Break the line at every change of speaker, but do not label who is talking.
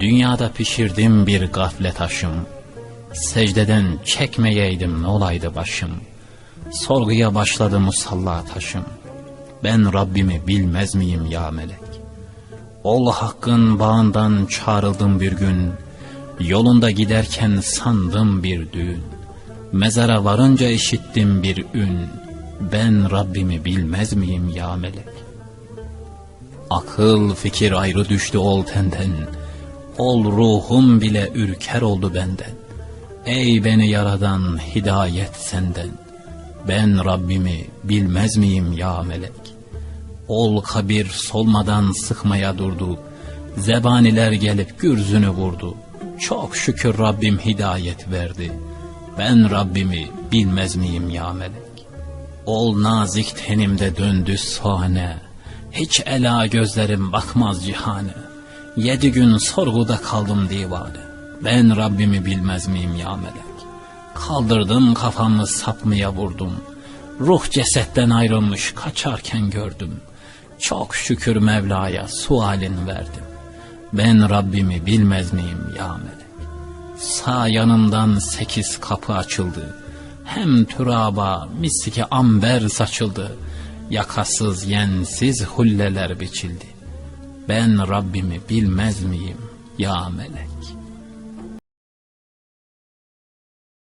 Dünyada pişirdim bir gaflet aşım. Secdeden çekmeyeydim ne olaydı başım. Sorguya başladı musalla taşım. Ben Rabbimi bilmez miyim ya melek? Ol hakkın bağından çağrıldım bir gün. Yolunda giderken sandım bir düğün. Mezara varınca işittim bir ün. Ben Rabbimi bilmez miyim ya melek? Akıl fikir ayrı düştü ol tenden. Ol ruhum bile ürker oldu benden. Ey beni yaradan hidayet senden. Ben Rabbimi bilmez miyim ya melek? Ol kabir solmadan sıkmaya durdu. Zebaniler gelip gürzünü vurdu. Çok şükür Rabbim hidayet verdi. Ben Rabbimi bilmez miyim ya melek? Ol nazik tenimde döndü sahne. Hiç ela gözlerim bakmaz cihane. Yedi gün sorguda kaldım divane. Ben Rabbimi bilmez miyim ya melek? Kaldırdım kafamı sapmaya vurdum. Ruh cesetten ayrılmış kaçarken gördüm. Çok şükür Mevla'ya sualin verdim. Ben Rabbimi bilmez miyim ya melek? Sağ yanımdan sekiz kapı açıldı. Hem türaba miski amber saçıldı. Yakasız yensiz hulleler biçildi. Ben Rabbimi bilmez miyim ya melek?